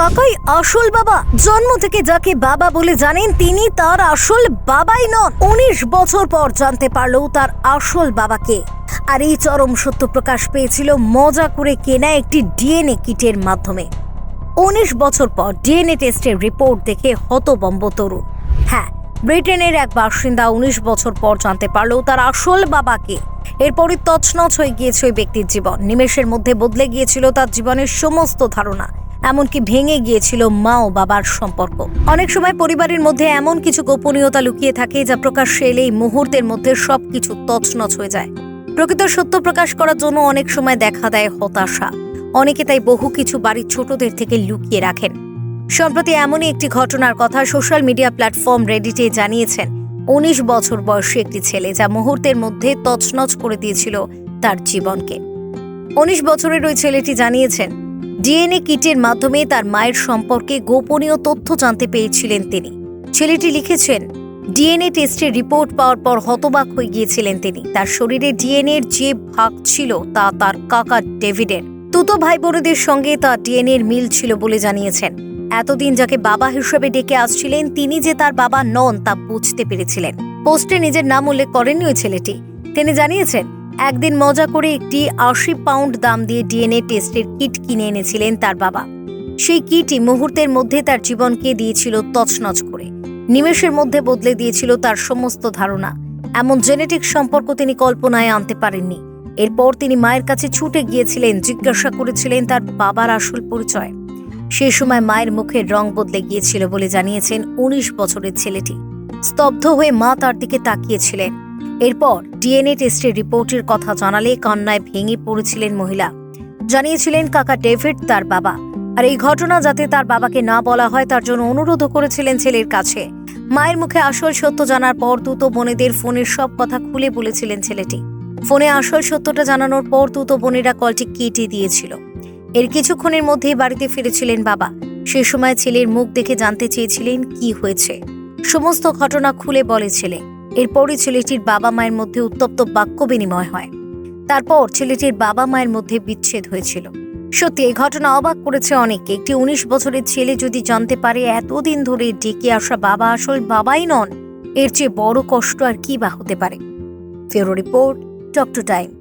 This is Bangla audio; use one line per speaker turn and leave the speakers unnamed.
কাকাই আসল বাবা। জন্ম থেকে যাকে বাবা বলে জানেন, তিনি তার আসল বাবাই নন। উনিশ বছর পর জানতে পারল তার আসল বাবাকে। আর এই চরম সত্য প্রকাশ পেয়েছিল মজা করে কেনা একটি ডিএনএ কিটের মাধ্যমে। উনিশ বছর পর ডিএনএ টেস্টের রিপোর্ট দেখে হতবম্ব তরুণ। হ্যাঁ ব্রিটেনের এক বাসিন্দা উনিশ বছর পর জানতে পারল তার আসল বাবাকে। এরপরই তছনছ হয়ে গিয়েছে ওই ব্যক্তির জীবন। নিমেষের মধ্যে বদলে গিয়েছিল তার জীবনের সমস্ত ধারণা। এমনকি ভেঙে গিয়েছিল মা ও বাবার সম্পর্ক। অনেক সময় পরিবারের মধ্যে এমন কিছু গোপনীয়তা লুকিয়ে থাকে যা প্রকাশ্যে এলেই মুহূর্তের মধ্যে সবকিছু তছনছ হয়ে যায়। প্রকৃত সত্য প্রকাশ করার জন্য অনেক সময় দেখা দেয় হতাশা। অনেকে তাই বহু কিছু বাড়ির ছোটদের থেকে লুকিয়ে রাখেন। সম্প্রতি এমনই একটি ঘটনার কথা সোশ্যাল মিডিয়া প্ল্যাটফর্ম রেডিটে জানিয়েছেন, উনিশ বছর বয়সী একটি ছেলে যা মুহূর্তের মধ্যে তছনছ করে দিয়েছিল তার জীবনকে। উনিশ বছরের ওই ছেলেটি জানিয়েছেন ডিএনএ কিটের মাধ্যমে তার মায়ের সম্পর্কে গোপনীয় তথ্য জানতে পেরেছিলেন তিনি। ছেলেটি লিখেছেন, ডিএনএ টেস্টের রিপোর্ট পাওয়ার পর হতবাক হয়ে গিয়েছিলেন তিনি। তার শরীরে ডিএনএ এর যে ভাগ ছিল তা তার কাকা ডেভিডের। তুতো ভাই বোনেদের সঙ্গে তার ডিএনএ এর মিল ছিল বলে জানিয়েছেন। এতদিন যাকে বাবা হিসেবে ডেকে আসছিলেন, তিনি যে তার বাবা নন তা বুঝতে পেরেছিলেন। পোস্টে নিজের নাম উল্লেখ করেননি ওই ছেলেটি। তিনি জানিয়েছেন একদিন মজা করে একটি আশি পাউন্ড দাম দিয়ে ডিএনএ টেস্টের কিট কিনে এনেছিলেন তার বাবা। সেই কিটই মুহূর্তের মধ্যে তার জীবনকে দিয়েছিল তছনছ করে। নিমেষের মধ্যে বদলে দিয়েছিল তার সমস্ত ধারণা। এমন জেনেটিক সম্পর্ক তিনি কল্পনায় আনতে পারেননি। এরপর তিনি মায়ের কাছে ছুটে গিয়েছিলেন, জিজ্ঞাসা করেছিলেন তার বাবার আসল পরিচয়। সে সময় মায়ের মুখের রং বদলে গিয়েছিল বলে জানিয়েছেন উনিশ বছরের ছেলেটি। স্তব্ধ হয়ে মা তার দিকে তাকিয়েছিলেন। এরপর ডিএনএ টেস্টের রিপোর্টের কথা জানালে কান্নায় ভেঙে পড়েছিলেন মহিলা। জানিয়েছিলেন কাকা ডেভিড, তার বাবা। আর এই ঘটনা যাতে তার বাবাকে না বলা হয়, তার জন্য অনুরোধও করেছিলেন ছেলের কাছে। মায়ের মুখে আসল সত্য জানার পর দুটো বোনেদের ফোনের সব কথা খুলে বলেছিলেন ছেলেটি। ফোনে আসল সত্যটা জানানোর পর দুটো বোনেরা কলটি কেটে দিয়েছিল। এর কিছুক্ষণের মধ্যেই বাড়িতে ফিরেছিলেন বাবা। সে সময় ছেলের মুখ দেখে জানতে চেয়েছিলেন কি হয়েছে। সমস্ত ঘটনা খুলে বলে ছেলে। এরপরই ছেলেটির বাবা মায়ের মধ্যে উত্তপ্ত বাক্য বিনিময় হয়। তারপর ছেলেটির বাবা মায়ের মধ্যে বিচ্ছেদ হয়েছিল। সত্যি, এই ঘটনা অবাক করেছে অনেকে একটি উনিশ বছরের ছেলে যদি জানতে পারে, এতদিন ধরে ডেকে আসা বাবা আসল বাবাই নন, এর চেয়ে বড় কষ্ট আর কি বা হতে পারে? ফেরো রিপোর্ট টক টু টাইম।